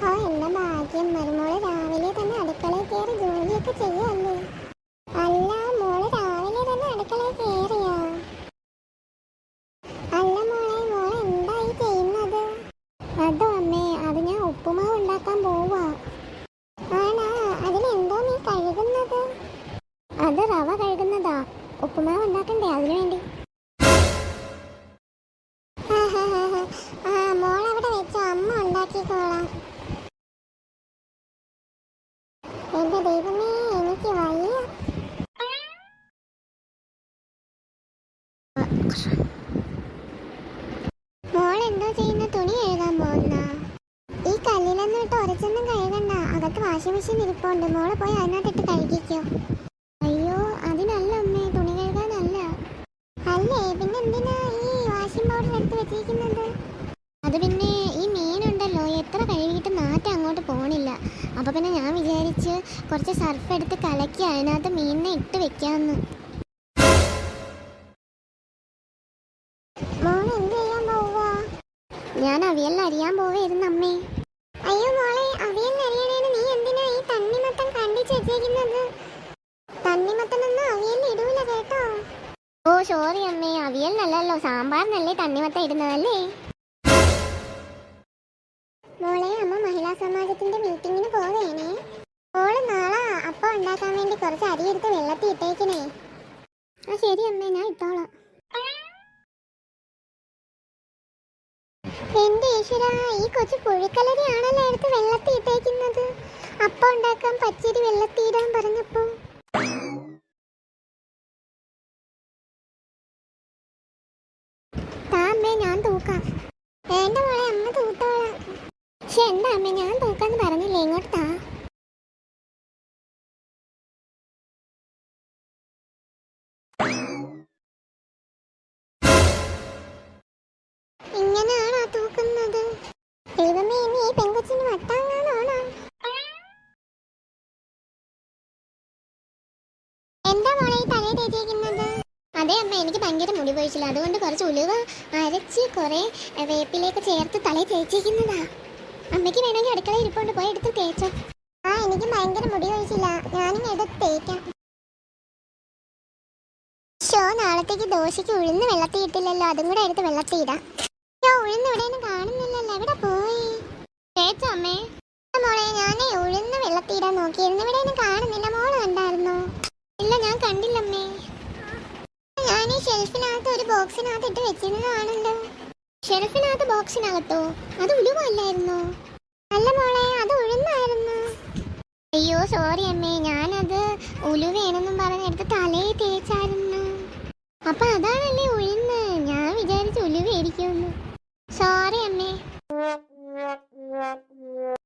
ആ എന്ന ഭാഗ്യം. മരുമോൾ രാവിലെ തന്നെ അടുക്കളയിൽ കയറി ജോലിയൊക്കെ ചെയ്യല്ലേ മോൾ എന്തോ ചെയ്യുന്ന തുണി എഴുതാൻ പോകുന്ന. ഈ കല്ലിലൊന്നും ഇട്ട് ഉരച്ചൊന്നും കഴുകണ്ട. അകത്ത് വാഷിംഗ് മെഷീൻ ഇരിപ്പുണ്ട്. മോൾ പോയി അതിനകത്തിട്ട് കഴുകിക്കോ. അയ്യോ അതിനല്ല അമ്മേ. തുണി കഴുകാനല്ല. അല്ലേ? പിന്നെ എന്തിനാ ഈ വാഷിംഗ് പൗഡർ എടുത്ത് വെച്ചിരിക്കുന്നത്? അത് പിന്നെ ഈ മീനുണ്ടല്ലോ. എത്ര കഴുകിയിട്ട് നാറ്റം അങ്ങോട്ട് പോണില്ല. അപ്പൊ പിന്നെ ഞാൻ വിചാരിച്ച് കുറച്ച് സർഫ് എടുത്ത് കലക്കി അതിനകത്ത് മീനിനെ ഇട്ട് വെക്കാന്ന്. ഞാൻ അവിയൽ അരിയാൻ പോവായിരുന്നു അമ്മേ. അയ്യോ മോളെ അവിയൽ അരിയണേന് നീ എന്തിനാ ഈ തണ്ണിമത്തൻ കണ്ടിച്ച് വെച്ചേക്കുന്നത് തണ്ണിമത്തനൊന്നും അവിയൽ ഇടൂല കേട്ടോ. ഓ സോറി അമ്മേ. അവിയൽ നല്ലല്ലോ സാമ്പാറിനല്ലേ തണ്ണിമത്തം ഇടുന്നതല്ലേ? മോളെ അമ്മ മഹിളാ സമാജത്തിന്റെ മീറ്റിങ്ങിന് പോവേണേ മോൾ നാളെ അപ്പം ഉണ്ടാക്കാൻ വേണ്ടി കുറച്ച് അരി എടുത്ത് വെള്ളത്തിൽ ഇട്ടേക്കണേ. ആ ശരി അമ്മേ ഞാൻ ഇട്ടോളാം എന്റെ ഈശ്വര ഈ കൊച്ചു പുഴുക്കലരിയാണല്ലോ എടുത്ത് വെള്ളത്തിൽ ഇട്ടേക്കുന്നത്. അപ്പം ഉണ്ടാക്കാൻ പച്ചരി വെള്ളത്തിൽ ഇടാൻ പറഞ്ഞപ്പോ താമ്മേ ഞാൻ തൂക്കാം. വേണ്ട മോളെ അമ്മ തൂത്തോളാം. പക്ഷെ എന്താ അമ്മ ഞാൻ തൂക്കാന്ന് പറഞ്ഞില്ലേ ഇങ്ങോട്ട് താ. അതെ അമ്മ എനിക്ക് ഭയങ്കര മുടി പൊഴിച്ചില്ല അതുകൊണ്ട് കുറച്ച് ഉലുവ അരച്ച് കുറേ വേപ്പിലേക്ക് ചേർത്ത് തലയിൽ തേച്ചിരിക്കുന്നതാ. അമ്മയ്ക്ക് വേണമെങ്കിൽ അടുക്കള ഇരിപ്പുണ്ട്. പോയി എടുത്ത് തേച്ചോ. ആ എനിക്ക് ഭയങ്കര മുടി ഒഴിച്ചില്ല ഞാനും എടുത്ത് തേക്കാം. ഷോ നാളത്തേക്ക് ദോശയ്ക്ക് ഉഴുന്ന് വെള്ളത്തിൽ ഇട്ടില്ലല്ലോ. അതും കൂടെ എടുത്ത് വെള്ളത്തിൽ ഇടാം. ഷോ ഉഴുന്ന് ഇവിടെയൊന്നും കാണുന്നില്ലല്ലോ. എവിടെ പോയി? ആ മോളെ ഞാനേ ഉഴുന്ന് വെള്ളത്തിൽ ഇടാൻ നോക്കിയിരുന്നു ഇവിടെയൊന്നും കാണുന്നില്ല. മോൾ കണ്ടായിരുന്നോ? ഇല്ല ഞാൻ കണ്ടില്ലമ്മേ ബോക്സിനകത്ത് ഇട്ട് വെച്ചിരുന്നതാണല്ലോ. ഷെൽഫിനകത്ത് ബോക്സിനകത്തോ? അത് ഉലുവല്ലായിരുന്നോ? അല്ല മോളെ അത് ഉഴുന്നായിരുന്നു. അയ്യോ സോറി അമ്മേ ഞാനത് ഉലുവേനെന്നും പറഞ്ഞെടുത്ത് തലയിൽ തേച്ചായിരുന്നു. അപ്പൊ അതാണല്ലേ ഉഴുന്ന്.